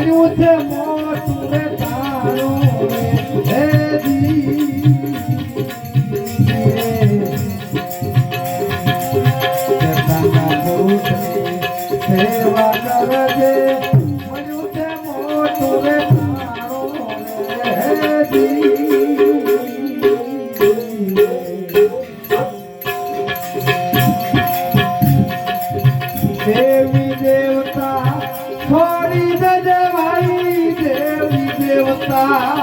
Anyone tell me? Ah, ah, ah.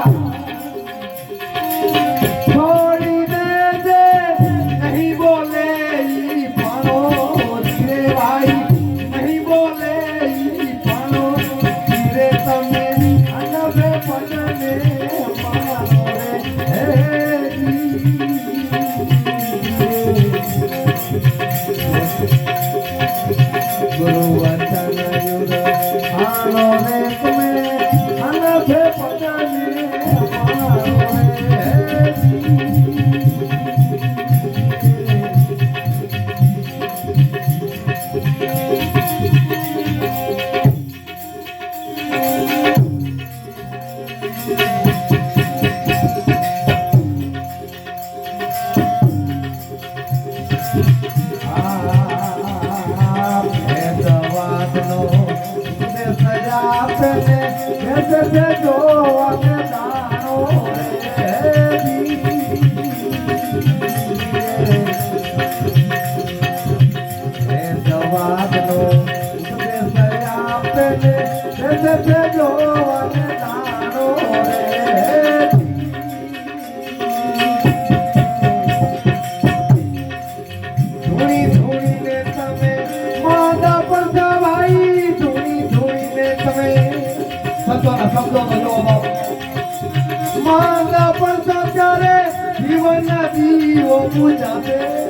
Let's go, let's go, Yeah.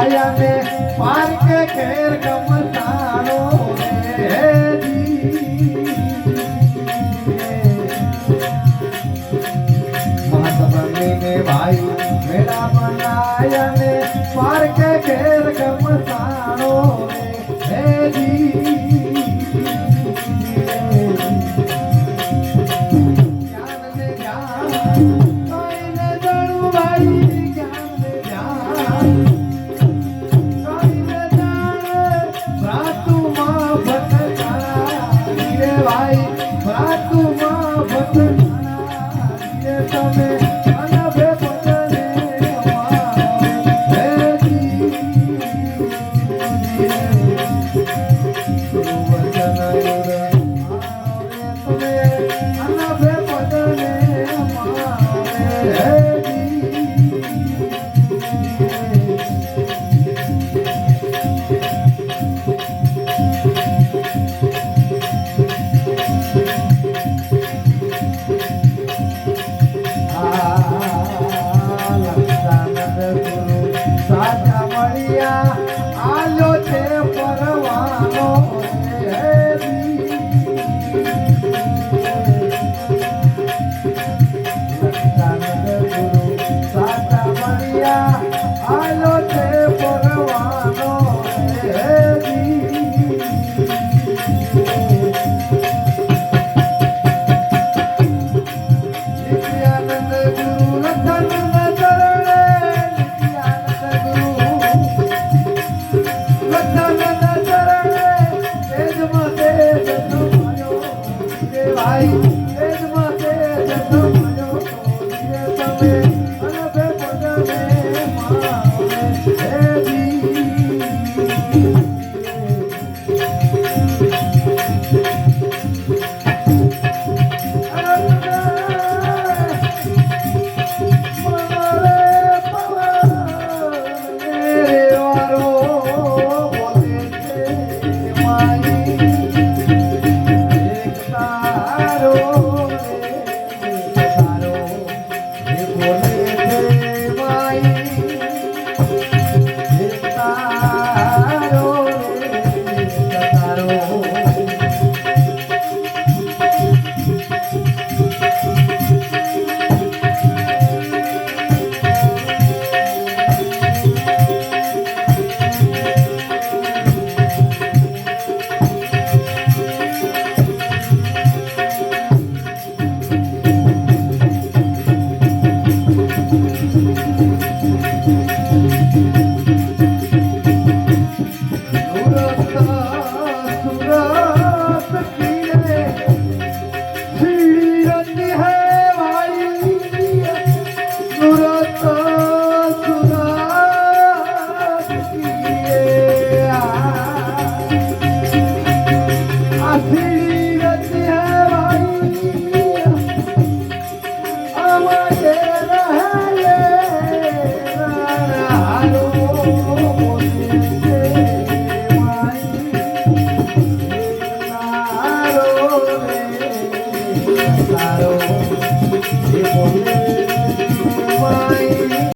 தாயாமே பார்க்க கேட்க સદાનંદ ગુરુ સાચા મળ્યા આલો છે પરવાનો સદાનંદ ગુરુ સાચા મળ્યા આલો છે પરવાનો ગુરુ રતન